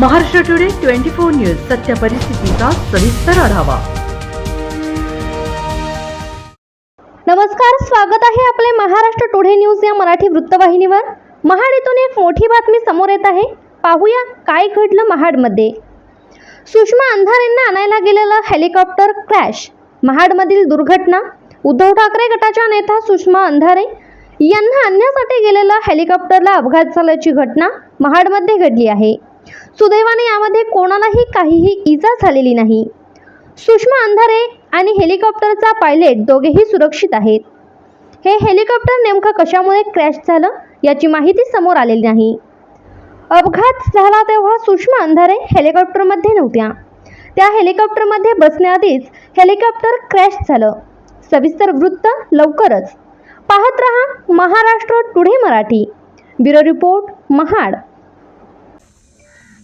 Maharashtra today twenty four news सत्य परिस्थितीचा सविस्तर आढावा. नमस्कार स्वागत आहे आपले महाराष्ट्र टुडे न्यूज या मराठी वृत्तवाहिनीवर. महाड येथून एक मोठी बातमी समोर येत आहे. पाहूया काय घडलं महाडमध्ये. सुषमा अंधारेंना आणायला गेलेलं हेलिकॉप्टर क्रॅश महाडमधील दुर्घटना. उद्धव ठाकरे गटाच्या नेता सुषमा अंधारे यांना आणण्यासाठी गेलेलं हेलिकॉप्टरला अपघात झाल्याची घटना महाडमध्ये घडली आहे. सुदैवाने यामध्ये कोणालाही काहीही इजा झालेली नाही. सुषमा अंधारे आणि हेलिकॉप्टरचा पायलट दोघेही सुरक्षित आहेत. हे हेलिकॉप्टर नेमकं कशामुळे क्रॅश झालं याची माहिती समोर आलेली नाही. अपघात झाला तेव्हा सुषमा अंधारे हेलिकॉप्टरमध्ये नव्हत्या. त्या हेलिकॉप्टरमध्ये बसण्याआधीच हेलिकॉप्टर क्रॅश झालं. सविस्तर वृत्त लवकरच. पाहत रहा Maharashtra today Marathi. Bureau report Mahad.